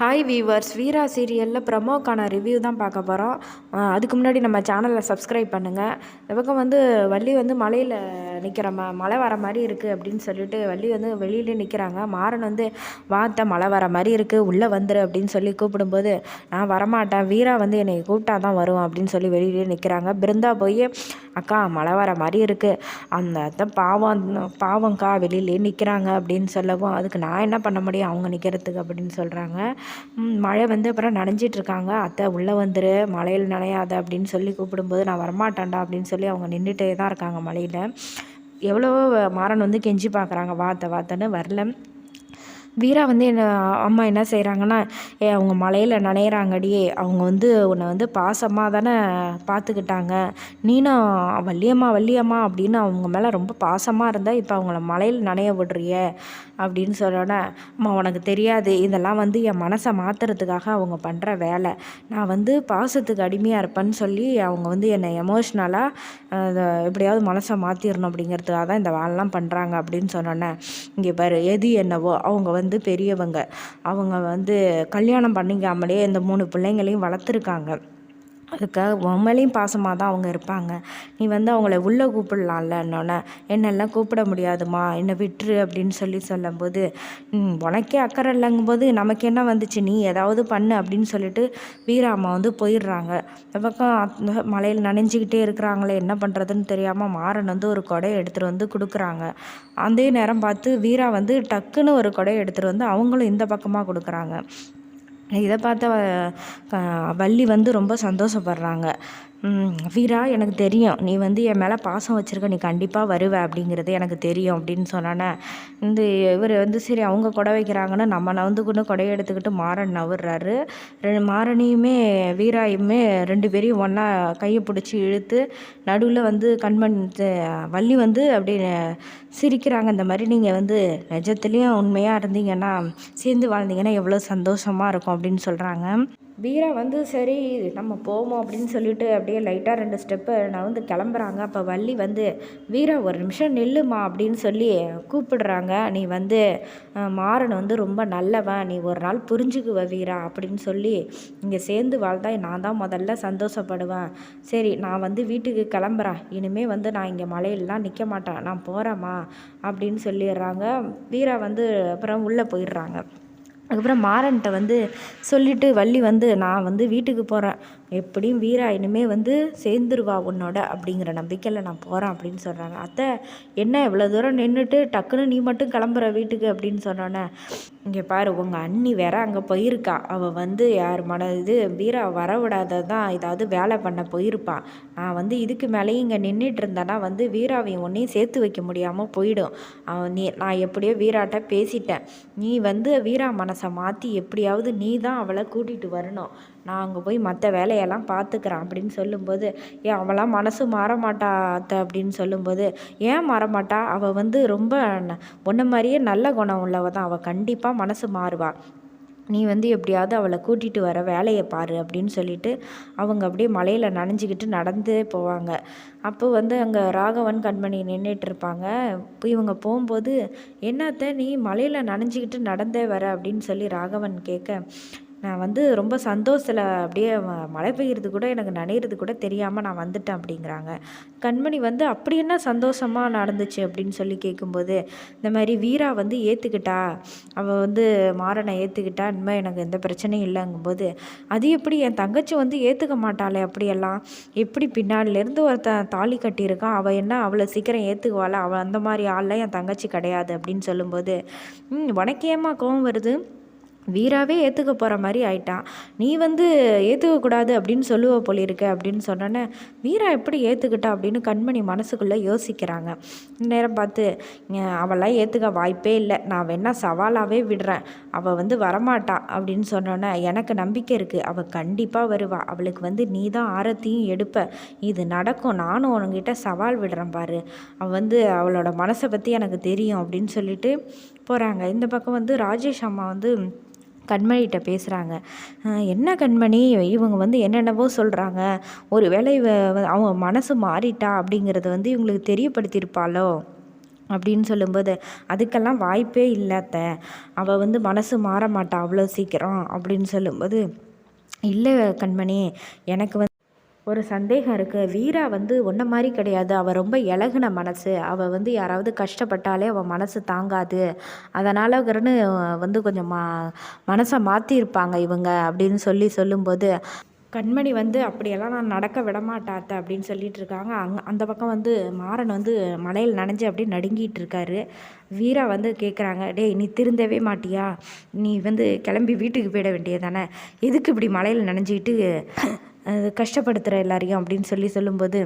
Hi viewers வீரா சீரியலில் ப்ரமோக்கான review தான் பார்க்க போகிறோம் அதுக்கு முன்னாடி நம்ம சேனலை சப்ஸ்கிரைப் பண்ணுங்கள் இந்த பக்கம் வந்து வள்ளி வந்து மலையில் நிற்கிற ம மழை வர மாதிரி இருக்குது அப்படின்னு சொல்லிட்டு வள்ளி வந்து வெளியிலே நிற்கிறாங்க மாறன் வந்து வாத்த மழை வர மாதிரி இருக்குது உள்ளே வந்துரு அப்படின்னு சொல்லி கூப்பிடும்போது நான் வரமாட்டேன். வீரா வந்து என்னை கூப்பிட்டா தான் வரும் அப்படின்னு சொல்லி வெளியிலே நிற்கிறாங்க பிருந்தா போய் அக்கா மழை வர மாதிரி இருக்குது அந்த அத்தை பாவம் பாவம்க்கா வெளியிலே நிற்கிறாங்க அப்படின்னு சொல்லவும் அதுக்கு நான் என்ன பண்ண முடியும்? அவங்க நிற்கிறதுக்கு அப்படின்னு சொல்கிறாங்க மழை வந்து அப்புறம் நனைஞ்சிட்ருக்காங்க அத்தை உள்ளே வந்துரு. மழையில் நனையாத அப்படின்னு சொல்லி கூப்பிடும்போது நான் வரமாட்டேன்டா அப்படின்னு சொல்லி அவங்க நின்றுட்டே தான் இருக்காங்க மழையில். எவ்வளவோ மாறன் வந்து கெஞ்சி பார்க்குறாங்க வாத்த வாத்தன்னு வரல. வீரா வந்து என்ன அம்மா என்ன செய்கிறாங்கன்னா ஏ அவங்க மலையில் நனையிறாங்கடியே அவங்க வந்து உன்னை வந்து பாசமாக தானே பார்த்துக்கிட்டாங்க நீனும் வள்ளியம்மா வள்ளியம்மா அப்படின்னு அவங்க மேலே ரொம்ப பாசமாக இருந்தால் இப்போ அவங்கள மலையில் நனைய விடுறிய அப்படின்னு சொன்னோன்னே அம்மா உனக்கு தெரியாது. இதெல்லாம் வந்து என் மனசை மாற்றுறதுக்காக அவங்க பண்ணுற வேலை. நான் வந்து பாசத்துக்கு அடிமையாக இருப்பேன்னு சொல்லி அவங்க வந்து என்னை எமோஷ்னலாக எப்படியாவது மனசை மாற்றிடணும் அப்படிங்கிறதுக்காக தான் இந்த வேலைலாம் பண்ணுறாங்க அப்படின்னு சொன்னோன்னே இங்கே பாரு எது என்னவோ அவங்க வந்து பெரியவங்க. அவங்க வந்து கல்யாணம் பண்ணிக்காமலே இந்த மூணு பிள்ளைங்களையும் வளர்த்துருக்காங்க. அதுக்காக உண்மையிலையும் பாசமாக தான் அவங்க இருப்பாங்க. நீ வந்து அவங்கள உள்ளே கூப்பிடலாம்லன்னொன்னே என்னெல்லாம் கூப்பிட முடியாதுமா? என்னை விட்டுரு அப்படின்னு சொல்லி சொல்லும்போது உனக்கே அக்கறை இல்லைங்கும்போது நமக்கு என்ன வந்துச்சு? நீ ஏதாவது பண்ணு அப்படின்னு சொல்லிட்டு வீராம்மா வந்து போயிடுறாங்க. இந்த பக்கம் மலையில் நனைஞ்சிக்கிட்டே இருக்கிறாங்களே என்ன பண்ணுறதுன்னு தெரியாமல் மாறன் வந்து ஒரு கொடையை எடுத்துகிட்டு வந்து கொடுக்குறாங்க. அதே நேரம் பார்த்து வீரா வந்து டக்குன்னு ஒரு கொடையை எடுத்துகிட்டு வந்து அவங்களும் இந்த பக்கமாக கொடுக்குறாங்க. இதை பார்த்த வள்ளி வந்து ரொம்ப சந்தோஷப்படுறாங்க. வீரா எனக்கு தெரியும். நீ வந்து என் மேலே பாசம் வச்சுருக்க நீ கண்டிப்பாக வருவ அப்படிங்கிறது எனக்கு தெரியும் அப்படின்னு சொன்னானே இந்த இவர் வந்து சரி அவங்க கொடை வைக்கிறாங்கன்னு நம்ம நவந்துக்குன்னு கொண்டு கொடையை எடுத்துக்கிட்டு மாறன் நவுறாரு. மாறனையுமே வீராயுமே ரெண்டு பேரையும் ஒன்றா கையை பிடிச்சி இழுத்து நடுவில் வந்து கண்மண் வள்ளி வந்து அப்படியே சிரிக்கிறாங்க. இந்த மாதிரி நீங்கள் வந்து நிஜத்துலேயும் உண்மையாக இருந்தீங்கன்னா சேர்ந்து வாழ்ந்தீங்கன்னா எவ்வளோ சந்தோஷமாக இருக்கும் அப்படின்னு சொல்கிறாங்க வீரா வந்து சரி நம்ம போவோம் அப்படின்னு சொல்லிட்டு அப்படியே லைட்டாக ரெண்டு ஸ்டெப்பு நான் வந்து கிளம்புறாங்க. அப்போ வள்ளி வந்து வீரா ஒரு நிமிஷம் நில்லுமா? அப்படின்னு சொல்லி கூப்பிடுறாங்க. நீ வந்து மாறன் வந்து ரொம்ப நல்லவன். நீ ஒரு நாள் புரிஞ்சுக்குவ வீரா அப்படின்னு சொல்லி இங்கே சேர்ந்து வாழ்ந்தா நான் தான் முதல்ல சந்தோஷப்படுவேன். சரி நான் வந்து வீட்டுக்கு கிளம்புறேன். இனிமேல் வந்து நான் இங்கே மலையிலலாம் நிற்க மாட்டேன். நான் போகிறேம்மா அப்படின்னு சொல்லிடுறாங்க. வீரா வந்து அப்புறம் உள்ளே போயிடுறாங்க. அதுக்கப்புறம் மாறன்ட்ட வந்து சொல்லிவிட்டு வள்ளி வந்து நான் வந்து வீட்டுக்கு போகிறேன் எப்படியும் வீரா இனிமே வந்து சேர்ந்துருவா உன்னோட. அப்படிங்கிற நம்பிக்கையில் நான் போகிறேன் அப்படின்னு சொல்கிறாங்க அத்தை என்ன இவ்வளோ தூரம் நின்றுட்டு டக்குன்னு நீ மட்டும் கிளம்புற வீட்டுக்கு? அப்படின்னு சொன்னோன்னே இங்கே பாரு உங்கள் அண்ணி வேற அங்கே போயிருக்கா. அவள் வந்து யார் மன இது வீரா வர தான் ஏதாவது வேலை பண்ண போயிருப்பான் நான் வந்து இதுக்கு மேலேயும் இங்கே நின்றுட்டு இருந்தேன்னா வந்து வீராவையும் ஒன்றையும் சேர்த்து வைக்க முடியாமல் போயிடும். அவன் நீ நான் எப்படியோ வீராட்ட பேசிட்டேன். நீ வந்து வீரா மனசை மாற்றி எப்படியாவது நீ தான் அவளை கூட்டிகிட்டு வரணும். நான் அங்கே போய் மற்ற வேலையெல்லாம் பார்த்துக்கிறேன் அப்படின்னு சொல்லும்போது ஏன் அவளாம் மனசு மாற மாட்டா அத்தை அப்படின்னு சொல்லும்போது ஏன் மாறமாட்டா அவள் வந்து ரொம்ப ஒன்றை மாதிரியே நல்ல குணம் உள்ளவ தான். அவள் கண்டிப்பாக மனசு மாறுவாள் நீ வந்து எப்படியாவது அவளை கூட்டிகிட்டு வர வேலையை பாரு அப்படின்னு சொல்லிட்டு அவங்க அப்படியே மலையில் நனைஞ்சிக்கிட்டு நடந்தே போவாங்க. அப்போ வந்து அங்கே ராகவன் கண்மணி நின்றுட்டு இருப்பாங்க. இப்போ இவங்க போகும்போது என்னத்த நீ மலையில் நனைஞ்சிக்கிட்டு நடந்தே வர அப்படின்னு சொல்லி ராகவன் கேட்க நான் வந்து ரொம்ப சந்தோஷத்தில் அப்படியே மழை பெய்கிறது கூட எனக்கு நனையிறது கூட தெரியாமல் நான் வந்துட்டேன் அப்படிங்கிறாங்க. கண்மணி வந்து அப்படி என்ன சந்தோஷமாக நடந்துச்சு? அப்படின்னு சொல்லி கேட்கும்போது இந்த மாதிரி வீரா வந்து ஏற்றுக்கிட்டா அவள் வந்து மாறனை ஏற்றுக்கிட்டா இனிமேல் எனக்கு எந்த பிரச்சனையும் இல்லைங்கும்போது அது எப்படி? என் தங்கச்சி வந்து ஏற்றுக்க மாட்டாளே அப்படியெல்லாம்? எப்படி பின்னாடிலேருந்து ஒருத்தன் தாலி கட்டியிருக்கான் அவள் என்ன அவ்வளோ சீக்கிரம் ஏற்றுக்குவாள் அவள் அந்த மாதிரி ஆள்லாம் என் தங்கச்சி கிடையாது. அப்படின்னு சொல்லும்போது உனக்கேமா கோவம் வருது? வீராவே ஏற்றுக்க போகிற மாதிரி ஆயிட்டான் நீ வந்து ஏற்றுக்கக்கூடாது அப்படின்னு சொல்லுவ போலிருக்க அப்படின்னு சொன்னோன்னே வீரா எப்படி ஏற்றுக்கிட்டா அப்படின்னு கண்மணி மனசுக்குள்ளே யோசிக்கிறாங்க. நேரம் பார்த்து அவெல்லாம் ஏற்றுக்க வாய்ப்பே இல்லை. நான் வேணா சவாலாகவே விடுறேன். அவள் வந்து வரமாட்டா. அப்படின்னு சொன்னோன்னே எனக்கு நம்பிக்கை இருக்குது அவள் கண்டிப்பாக வருவா. அவளுக்கு வந்து நீ தான் ஆரத்தியும் எடுப்ப. இது நடக்கும். நானும் உனக்கிட்ட சவால் விடுறேன் பாரு. அவள் வந்து அவளோட மனசை பற்றி எனக்கு தெரியும். அப்படின்னு சொல்லிட்டு போகிறாங்க இந்த பக்கம் வந்து ராஜேஷ் அம்மா வந்து கண்மணிகிட்ட பேசுகிறாங்க என்ன கண்மணி? இவங்க வந்து என்னென்னவோ சொல்கிறாங்க ஒரு வேளை அவங்க மனசு மாறிட்டா அப்படிங்கிறத வந்து இவங்களுக்கு தெரியப்படுத்தியிருப்பாளோ? அப்படின்னு சொல்லும்போது அதுக்கெல்லாம் வாய்ப்பே இல்லாத்த அவள் வந்து மனசு மாற மாட்டா அவ்வளோ சீக்கிரம் அப்படின்னு சொல்லும்போது இல்லை கண்மணி எனக்கு வந்து ஒரு சந்தேகம் இருக்குது வீரா வந்து ஒன்றை மாதிரி கிடையாது. அவள் ரொம்ப இலகுன மனசு. அவள் வந்து யாராவது கஷ்டப்பட்டாலே அவள் மனசு தாங்காது. அதனாலங்கிறன்னு வந்து கொஞ்சம் மா மனசை மாற்றிருப்பாங்க இவங்க அப்படின்னு சொல்லி சொல்லும்போது கண்மணி வந்து அப்படியெல்லாம் நான் நடக்க விட அப்படின்னு சொல்லிட்டு இருக்காங்க. அங் அந்த பக்கம் வந்து மாறன் வந்து மலையில் நனைஞ்சு அப்படியே நடுங்கிட்டு இருக்காரு. வீரா வந்து கேட்குறாங்க டேய் நீ திருந்தவே மாட்டியா? நீ வந்து கிளம்பி வீட்டுக்கு போயிட வேண்டியது தானே? எதுக்கு இப்படி மலையில் நனைஞ்சிக்கிட்டு கஷ்டப்படுத்துகிற எல்லாரையும் அப்படின்னு சொல்லி சொல்லும்போது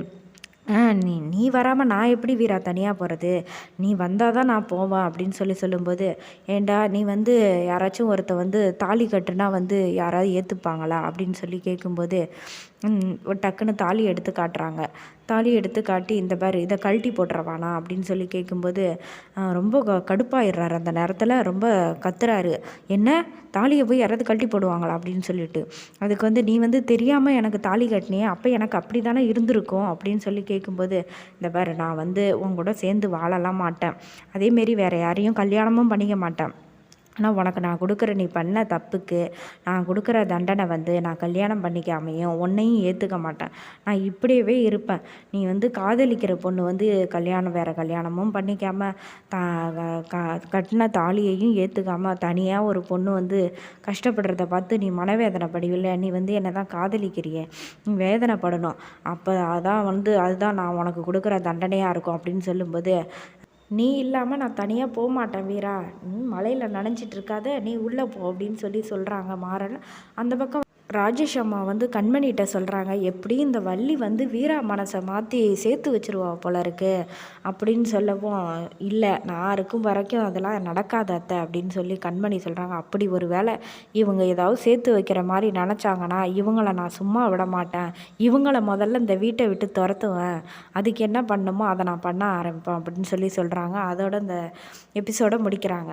நீ நீ வராமல் நான் எப்படி வீரா தனியாக போகிறது நீ வந்தால் தான் நான் போவேன் அப்படின்னு சொல்லி சொல்லும்போது ஏண்டா நீ வந்து யாராச்சும் ஒருத்த வந்து தாலி கட்டுனா வந்து யாராவது ஏற்றுப்பாங்களா அப்படின்னு சொல்லி கேட்கும்போது டக்குன்னு தாலி எடுத்து காட்டுறாங்க. தாலி எடுத்து காட்டி இந்த பாரு இதை கழட்டி போட்டுறவானா? அப்படின்னு சொல்லி கேட்கும்போது ரொம்ப க கடுப்பாயிடுறாரு அந்த நேரத்தில். ரொம்ப கத்துறாரு. என்ன? தாலியை போய் யாராவது கழட்டி போடுவாங்களா? அப்படின்னு சொல்லிட்டு. அதுக்கு வந்து நீ வந்து தெரியாமல் எனக்கு தாலி கட்டினியே அப்போ எனக்கு அப்படி தானே இருந்திருக்கும்? அப்படின்னு சொல்லி கேட்கும்போது இந்த பாரு நான் வந்து உன் கூட சேர்ந்து வாழலாம் மாட்டேன். அதேமாரி வேறு யாரையும் கல்யாணமும் பண்ணிக்க மாட்டேன். ஆனால் உனக்கு நான் கொடுக்குற நீ பண்ண தப்புக்கு நான் கொடுக்குற தண்டனை வந்து நான் கல்யாணம் பண்ணிக்காமையும் உன்னையும் ஏற்றுக்க மாட்டேன். நான் இப்படியவே இருப்பேன். நீ வந்து காதலிக்கிற பொண்ணு வந்து கல்யாணம் வேறு கல்யாணமும் பண்ணிக்காம தா கட்டின தாலியையும் ஏற்றுக்காமல் தனியாக ஒரு பொண்ணு வந்து கஷ்டப்படுறத பார்த்து நீ மனவேதனை மனவேதனைப்படுவில்ல நீ வந்து என்னை தான் காதலிக்கிறியே நீ வேதனைப்படணும். அப்போ அதான் வந்து அதுதான் நான் உனக்கு கொடுக்குற தண்டனையாக இருக்கும் அப்படின்னு சொல்லும்போது நீ இல்லாமல் நான் தனியாக போக மாட்டேன் வீரா. நீ மலையில் நனைஞ்சிட்டு இருக்காத. நீ உள்ளே போ அப்படின்னு சொல்லி சொல்கிறாங்க மாறன். அந்த பக்கம் ராஜேஷ் அம்மா வந்து கண்மணிகிட்ட சொல்கிறாங்க எப்படி இந்த வள்ளி வந்து வீரா மனசை மாற்றி சேர்த்து வச்சிருவா போல இருக்கு? அப்படின்னு சொல்லவும் இல்லை நான் இருக்கும் வரைக்கும் அதெல்லாம் நடக்காத அத்தை அப்படின்னு சொல்லி கண்மணி சொல்கிறாங்க அப்படி ஒரு வேளை இவங்க ஏதாவது சேர்த்து வைக்கிற மாதிரி நினச்சாங்கன்னா இவங்கள நான் சும்மா விட மாட்டேன். இவங்கள முதல்ல இந்த வீட்டை விட்டு துரத்துவேன். அதுக்கு என்ன பண்ணணுமோ அதை நான் பண்ண ஆரம்பிப்பேன் அப்படின்னு சொல்லி சொல்கிறாங்க அதோட இந்த எபிசோடை முடிக்கிறாங்க.